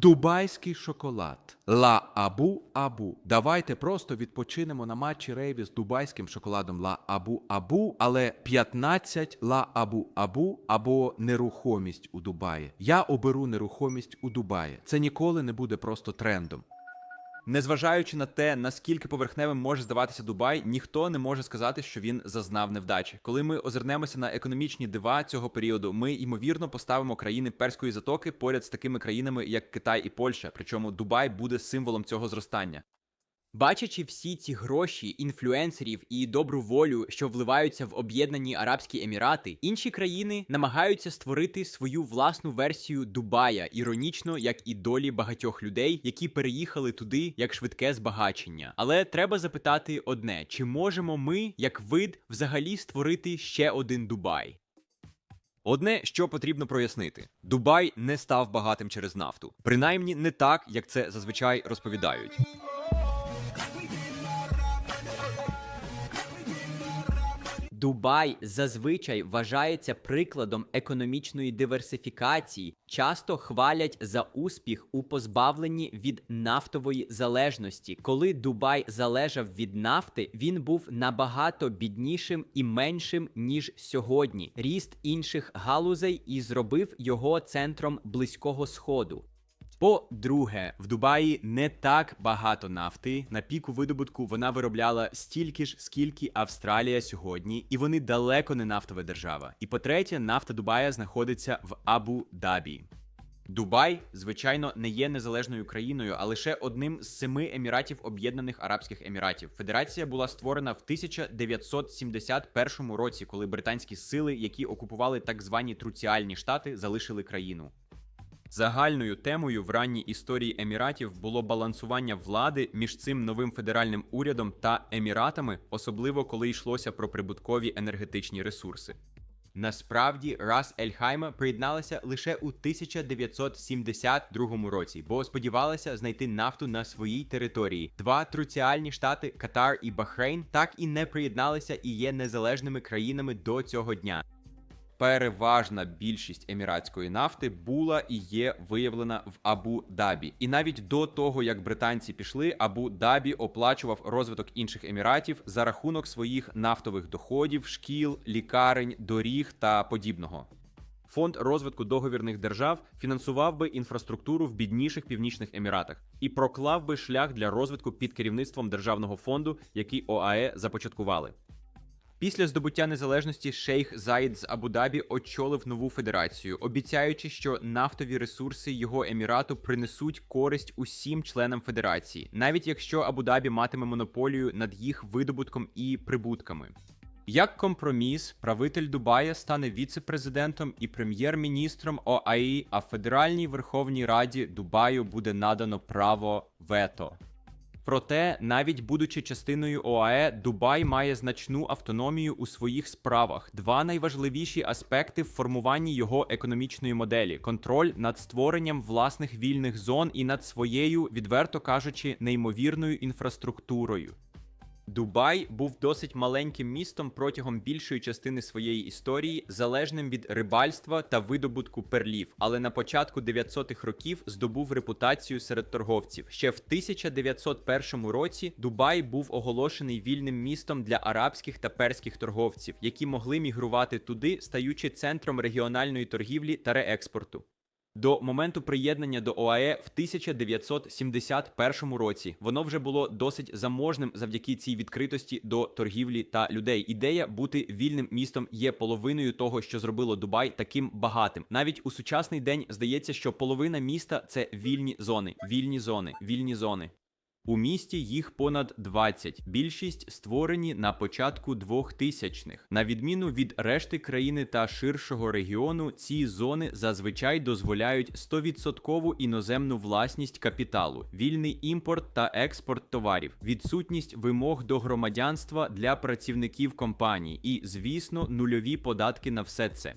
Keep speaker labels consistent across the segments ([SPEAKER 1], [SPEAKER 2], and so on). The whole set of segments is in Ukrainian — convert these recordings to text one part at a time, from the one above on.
[SPEAKER 1] дубайський шоколад. Ла Абу Абу. Давайте просто відпочинемо на матчі рейві з дубайським шоколадом Ла Абу Абу, але 15 Ла Абу Абу або нерухомість у Дубаї. Я оберу нерухомість у Дубаї. Це ніколи не буде просто трендом.
[SPEAKER 2] Незважаючи на те, наскільки поверхневим може здаватися Дубай, ніхто не може сказати, що він зазнав невдачі. Коли ми озирнемося на економічні дива цього періоду, ми ймовірно поставимо країни перської затоки поряд з такими країнами, як Китай і Польща. Причому Дубай буде символом цього зростання.
[SPEAKER 3] Бачачи всі ці гроші, інфлюенсерів і добру волю, що вливаються в об'єднані Арабські Емірати, інші країни намагаються створити свою власну версію Дубая, іронічно, як і долі багатьох людей, які переїхали туди як швидке збагачення. Але треба запитати одне: чи можемо ми, як вид, взагалі створити ще один Дубай?
[SPEAKER 2] Одне, що потрібно прояснити: Дубай не став багатим через нафту, принаймні не так, як це зазвичай розповідають.
[SPEAKER 3] Дубай зазвичай вважається прикладом економічної диверсифікації, часто хвалять за успіх у позбавленні від нафтової залежності. Коли Дубай залежав від нафти, він був набагато біднішим і меншим ніж сьогодні. Ріст інших галузей і зробив його центром близького сходу. По-друге, в Дубаї не так багато нафти. На піку видобутку вона виробляла стільки ж, скільки Австралія сьогодні, і вони далеко не нафтова держава. І по-третє, нафта Дубая знаходиться в Абу-Дабі.
[SPEAKER 2] Дубай, звичайно, не є незалежною країною, а лише одним з семи еміратів Об'єднаних Арабських Еміратів. Федерація була створена в 1971 році, коли британські сили, які окупували так звані Труціальні штати, залишили країну. Загальною темою в ранній історії еміратів було балансування влади між цим новим федеральним урядом та еміратами, особливо коли йшлося про прибуткові енергетичні ресурси.
[SPEAKER 3] Насправді Рас Ель Хайма приєдналася лише у 1972 році, бо сподівалася знайти нафту на своїй території. Два труціальні штати Катар і Бахрейн так і не приєдналися і є незалежними країнами до цього дня.
[SPEAKER 2] Переважна більшість еміратської нафти була і є виявлена в Абу-Дабі. І навіть до того, як британці пішли, Абу-Дабі оплачував розвиток інших еміратів за рахунок своїх нафтових доходів, шкіл, лікарень, доріг та подібного. Фонд розвитку договірних держав фінансував би інфраструктуру в бідніших північних еміратах і проклав би шлях для розвитку під керівництвом державного фонду, який ОАЕ започаткували. Після здобуття незалежності шейх Заїд з Абу-Дабі очолив нову федерацію, обіцяючи, що нафтові ресурси його емірату принесуть користь усім членам федерації, навіть якщо Абу-Дабі матиме монополію над їх видобутком і прибутками. Як компроміс, правитель Дубая стане віце-президентом і прем'єр-міністром ОАІ, а Федеральній Верховній Раді Дубаю буде надано право вето. Проте, навіть будучи частиною ОАЕ, Дубай має значну автономію у своїх справах. Два найважливіші аспекти в формуванні його економічної моделі: контроль над створенням власних вільних зон і над своєю, відверто кажучи, неймовірною інфраструктурою. Дубай був досить маленьким містом протягом більшої частини своєї історії, залежним від рибальства та видобутку перлів, але на початку 900-х років здобув репутацію серед торговців. Ще в 1901 році Дубай був оголошений вільним містом для арабських та перських торговців, які могли мігрувати туди, стаючи центром регіональної торгівлі та реекспорту. До моменту приєднання до ОАЕ в 1971 році воно вже було досить заможним завдяки цій відкритості до торгівлі та людей. Ідея бути вільним містом є половиною того, що зробило Дубай таким багатим. Навіть у сучасний день здається, що половина міста це вільні зони, вільні зони, вільні зони. У місті їх понад 20. Більшість створені на початку 2000-х. На відміну від решти країни та ширшого регіону, ці зони зазвичай дозволяють 100% іноземну власність капіталу, вільний імпорт та експорт товарів, відсутність вимог до громадянства для працівників компаній і, звісно, нульові податки на все це.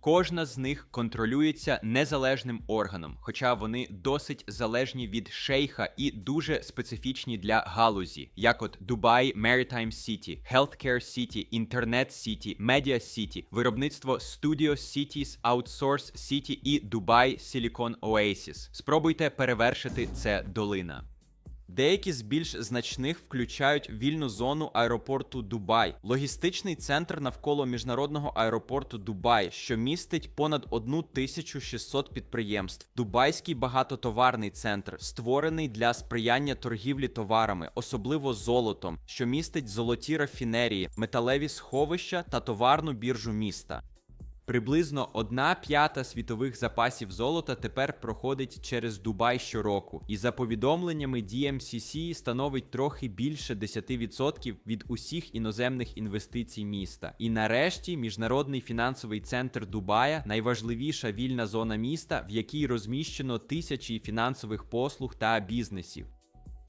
[SPEAKER 3] Кожна з них контролюється незалежним органом, хоча вони досить залежні від шейха і дуже специфічні для галузі, як от Dubai Maritime City, Healthcare City, Internet City, Media City, виробництво Studio Cities, Outsource City і Dubai Silicon Oasis. Спробуйте перевершити це долина. Деякі з більш значних включають вільну зону аеропорту Дубай, логістичний центр навколо міжнародного аеропорту Дубай, що містить понад 1600 підприємств. Дубайський багатотоварний центр, створений для сприяння торгівлі товарами, особливо золотом, що містить золоті рафінерії, металеві сховища та товарну біржу міста. Приблизно одна п'ята світових запасів золота тепер проходить через Дубай щороку, і за повідомленнями DMCC становить трохи більше 10% від усіх іноземних інвестицій міста. І нарешті міжнародний фінансовий центр Дубая найважливіша вільна зона міста, в якій розміщено тисячі фінансових послуг та бізнесів.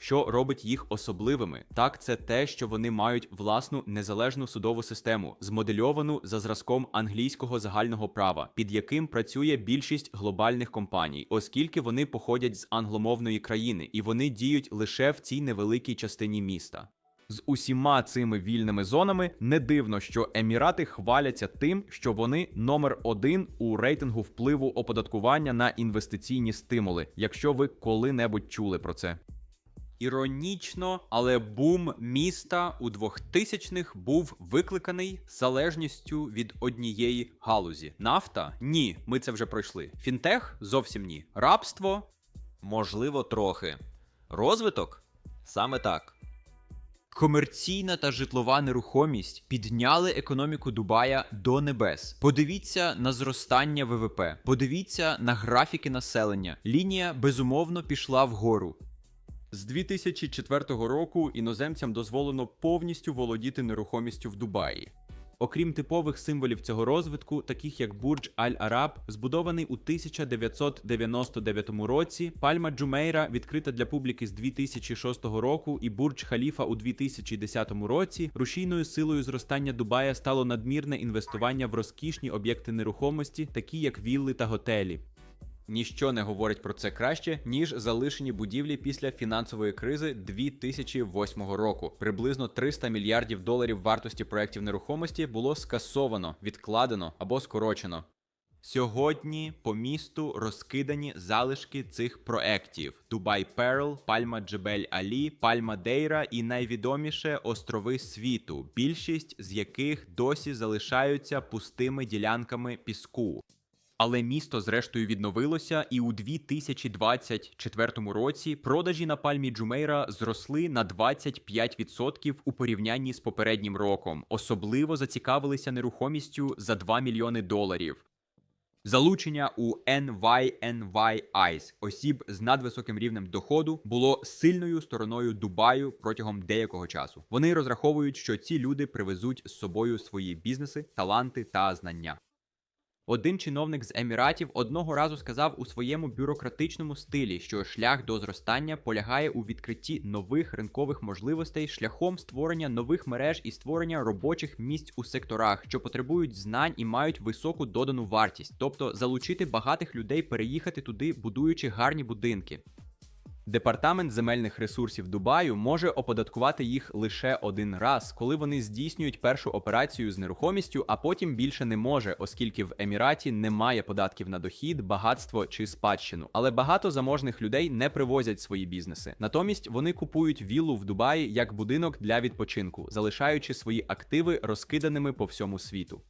[SPEAKER 3] Що робить їх особливими? Так, це те, що вони мають власну незалежну судову систему, змодельовану за зразком англійського загального права, під яким працює більшість глобальних компаній, оскільки вони походять з англомовної країни і вони діють лише в цій невеликій частині міста. З усіма цими вільними зонами не дивно, що емірати хваляться тим, що вони номер один у рейтингу впливу оподаткування на інвестиційні стимули, якщо ви коли-небудь чули про це. Іронічно, але бум міста у 2000-х був викликаний залежністю від однієї галузі. Нафта? Ні, ми це вже пройшли. Фінтех? Зовсім ні. Рабство? Можливо, трохи. Розвиток? Саме так. Комерційна та житлова нерухомість підняли економіку Дубая до небес. Подивіться на зростання ВВП, подивіться на графіки населення. Лінія безумовно пішла вгору. З 2004 року іноземцям дозволено повністю володіти нерухомістю в Дубаї. Окрім типових символів цього розвитку, таких як Бурдж Аль-Араб, збудований у 1999 році, Пальма Джумейра відкрита для публіки з 2006 року, і Бурдж Халіфа у 2010 році, рушійною силою зростання Дубая стало надмірне інвестування в розкішні об'єкти нерухомості, такі як вілли та готелі. Ніщо не говорить про це краще, ніж залишені будівлі після фінансової кризи 2008 року. Приблизно 300 мільярдів доларів вартості проєктів нерухомості було скасовано, відкладено або скорочено. Сьогодні по місту розкидані залишки цих проєктів: Дубай Перл, Пальма Джебель Алі, Пальма Дейра і найвідоміше острови світу, більшість з яких досі залишаються пустими ділянками піску. Але місто зрештою відновилося, і у 2024 році продажі на пальмі Джумейра зросли на 25% у порівнянні з попереднім роком. Особливо зацікавилися нерухомістю за 2 мільйони доларів. Залучення у NYNY осіб з надвисоким рівнем доходу було сильною стороною Дубаю протягом деякого часу. Вони розраховують, що ці люди привезуть з собою свої бізнеси, таланти та знання. Один чиновник з Еміратів одного разу сказав у своєму бюрократичному стилі, що шлях до зростання полягає у відкритті нових ринкових можливостей шляхом створення нових мереж і створення робочих місць у секторах, що потребують знань і мають високу додану вартість, тобто залучити багатих людей переїхати туди, будуючи гарні будинки. Департамент земельних ресурсів Дубаю може оподаткувати їх лише один раз, коли вони здійснюють першу операцію з нерухомістю, а потім більше не може, оскільки в Еміраті немає податків на дохід, багатство чи спадщину. Але багато заможних людей не привозять свої бізнеси. Натомість вони купують віллу в Дубаї як будинок для відпочинку, залишаючи свої активи розкиданими по всьому світу.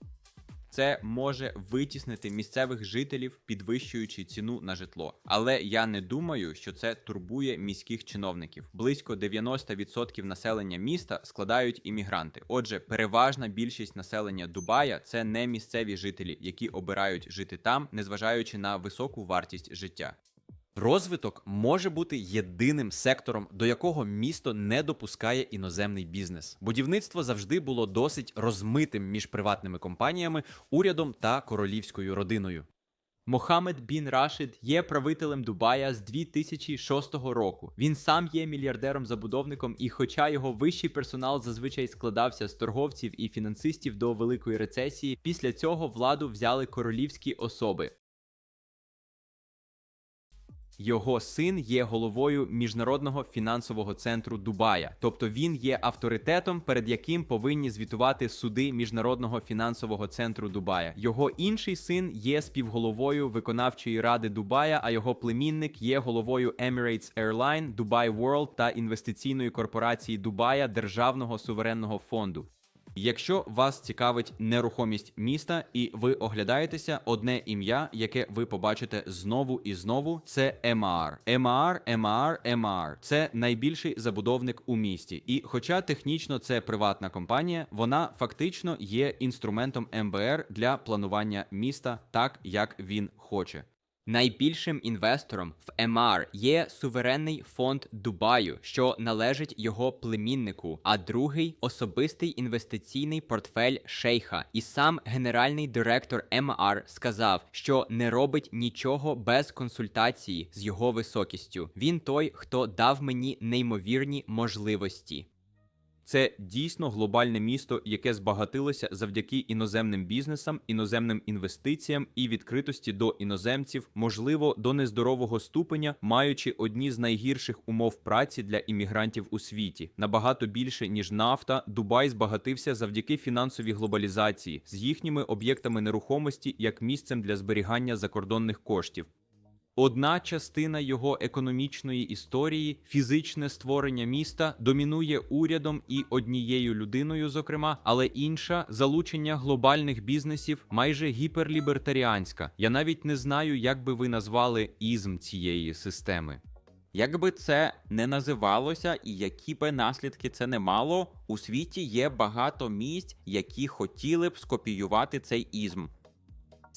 [SPEAKER 3] Це може витіснити місцевих жителів, підвищуючи ціну на житло. Але я не думаю, що це турбує міських чиновників. Близько 90% населення міста складають іммігранти. Отже, переважна більшість населення Дубая це не місцеві жителі, які обирають жити там, незважаючи на високу вартість життя. Розвиток може бути єдиним сектором, до якого місто не допускає іноземний бізнес. Будівництво завжди було досить розмитим між приватними компаніями, урядом та королівською родиною. Мохаммед Бін Рашид є правителем Дубая з 2006 року. Він сам є мільярдером-забудовником, і хоча його вищий персонал зазвичай складався з торговців і фінансистів до великої рецесії, після цього владу взяли королівські особи. Його син є головою міжнародного фінансового центру Дубая, тобто він є авторитетом, перед яким повинні звітувати суди міжнародного фінансового центру Дубая. Його інший син є співголовою виконавчої ради Дубая, а його племінник є головою Emirates Airline, Dubai World та інвестиційної корпорації Дубая Державного суверенного фонду. Якщо вас цікавить нерухомість міста і ви оглядаєтеся, одне ім'я, яке ви побачите знову і знову, це ЕМАР. ЕМАР, ЕМАР, ЕМАР. Це найбільший забудовник у місті. І хоча технічно це приватна компанія, вона фактично є інструментом МБР для планування міста так, як він хоче. Найбільшим інвестором в ЕМАР є суверенний фонд Дубаю, що належить його племіннику, а другий особистий інвестиційний портфель шейха. І сам генеральний директор ЕМАР сказав, що не робить нічого без консультації з його високістю. Він той, хто дав мені неймовірні можливості. Це дійсно глобальне місто, яке збагатилося завдяки іноземним бізнесам, іноземним інвестиціям і відкритості до іноземців, можливо, до нездорового ступеня, маючи одні з найгірших умов праці для іммігрантів у світі. Набагато більше ніж нафта, Дубай збагатився завдяки фінансовій глобалізації з їхніми об'єктами нерухомості як місцем для зберігання закордонних коштів. Одна частина його економічної історії, фізичне створення міста, домінує урядом і однією людиною, зокрема, але інша залучення глобальних бізнесів майже гіперлібертаріанська. Я навіть не знаю, як би ви назвали ізм цієї системи.
[SPEAKER 2] Як би це не називалося, і які би наслідки це не мало, у світі є багато місць, які хотіли б скопіювати цей ізм.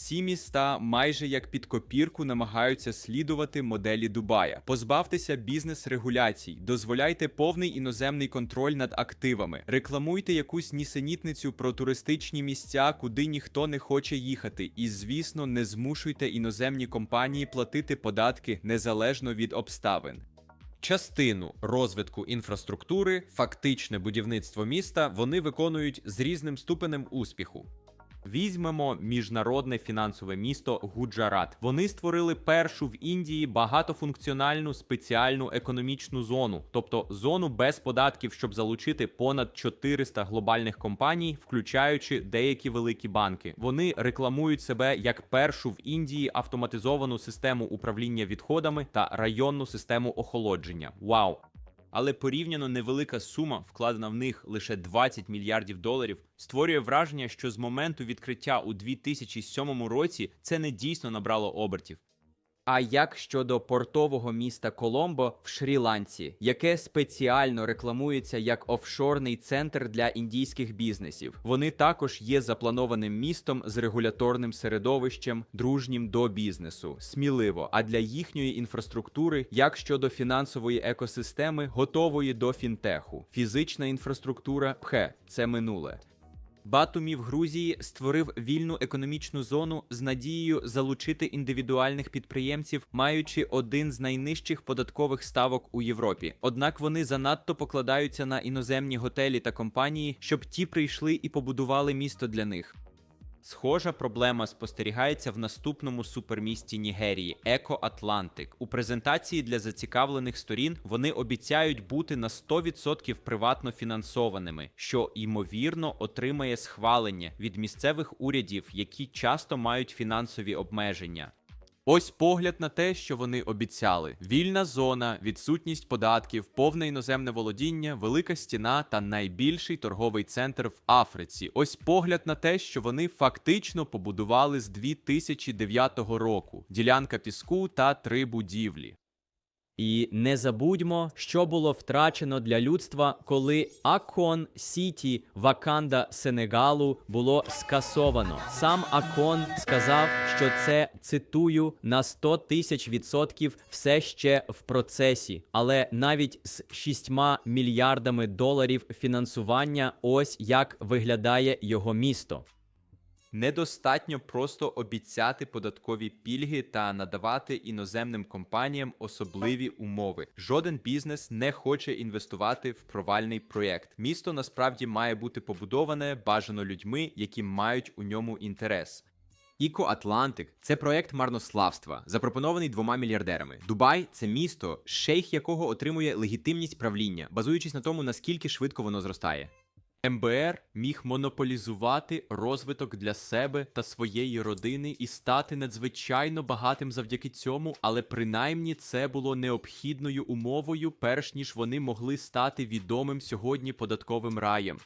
[SPEAKER 1] Ці міста майже як під копірку намагаються слідувати моделі Дубая. Позбавтеся бізнес-регуляцій, дозволяйте повний іноземний контроль над активами, рекламуйте якусь нісенітницю про туристичні місця, куди ніхто не хоче їхати. І, звісно, не змушуйте іноземні компанії платити податки незалежно від обставин. Частину розвитку інфраструктури, фактичне будівництво міста вони виконують з різним ступенем успіху. Візьмемо міжнародне фінансове місто Гуджарат. Вони створили першу в Індії багатофункціональну спеціальну економічну зону, тобто зону без податків, щоб залучити понад 400 глобальних компаній, включаючи деякі великі банки. Вони рекламують себе як першу в Індії автоматизовану систему управління відходами та районну систему охолодження. Вау! Але порівняно невелика сума, вкладена в них лише 20 мільярдів доларів, створює враження, що з моменту відкриття у 2007 році це не дійсно набрало обертів.
[SPEAKER 3] А як щодо портового міста Коломбо в Шрі-Ланці, яке спеціально рекламується як офшорний центр для індійських бізнесів? Вони також є запланованим містом з регуляторним середовищем, дружнім до бізнесу, сміливо. А для їхньої інфраструктури, як щодо фінансової екосистеми, готової до фінтеху, фізична інфраструктура пхе це минуле. Батумі в Грузії створив вільну економічну зону з надією залучити індивідуальних підприємців, маючи один з найнижчих податкових ставок у Європі. Однак вони занадто покладаються на іноземні готелі та компанії, щоб ті прийшли і побудували місто для них. Схожа проблема спостерігається в наступному супермісті Нігерії Еко Атлантик. У презентації для зацікавлених сторін вони обіцяють бути на 100% приватно фінансованими, що ймовірно отримає схвалення від місцевих урядів, які часто мають фінансові обмеження.
[SPEAKER 1] Ось погляд на те, що вони обіцяли: вільна зона, відсутність податків, повне іноземне володіння, велика стіна та найбільший торговий центр в Африці. Ось погляд на те, що вони фактично побудували з 2009 року: ділянка піску та три будівлі.
[SPEAKER 3] І не забудьмо, що було втрачено для людства, коли Акон Сіті Ваканда Сенегалу було скасовано. Сам Акон сказав, що це цитую на 100 тисяч відсотків все ще в процесі, але навіть з 6 мільярдами доларів фінансування, ось як виглядає його місто.
[SPEAKER 2] Недостатньо просто обіцяти податкові пільги та надавати іноземним компаніям особливі умови. Жоден бізнес не хоче інвестувати в провальний проєкт. Місто насправді має бути побудоване бажано людьми, які мають у ньому інтерес.
[SPEAKER 4] Іко Атлантик це проект марнославства, запропонований двома мільярдерами. Дубай це місто, шейх якого отримує легітимність правління, базуючись на тому, наскільки швидко воно зростає.
[SPEAKER 2] МБР міг монополізувати розвиток для себе та своєї родини і стати надзвичайно багатим завдяки цьому, але принаймні це було необхідною умовою, перш ніж вони могли стати відомим сьогодні податковим раєм.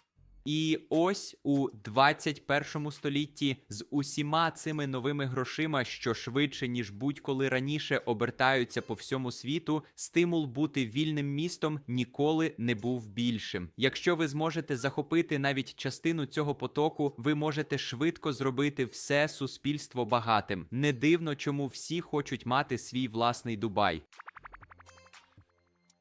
[SPEAKER 2] І ось у 21 столітті з усіма цими новими грошима, що швидше ніж будь-коли раніше обертаються по всьому світу, стимул бути вільним містом ніколи не був більшим. Якщо ви зможете захопити навіть частину цього потоку, ви можете швидко зробити все суспільство багатим. Не дивно, чому всі хочуть мати свій власний Дубай.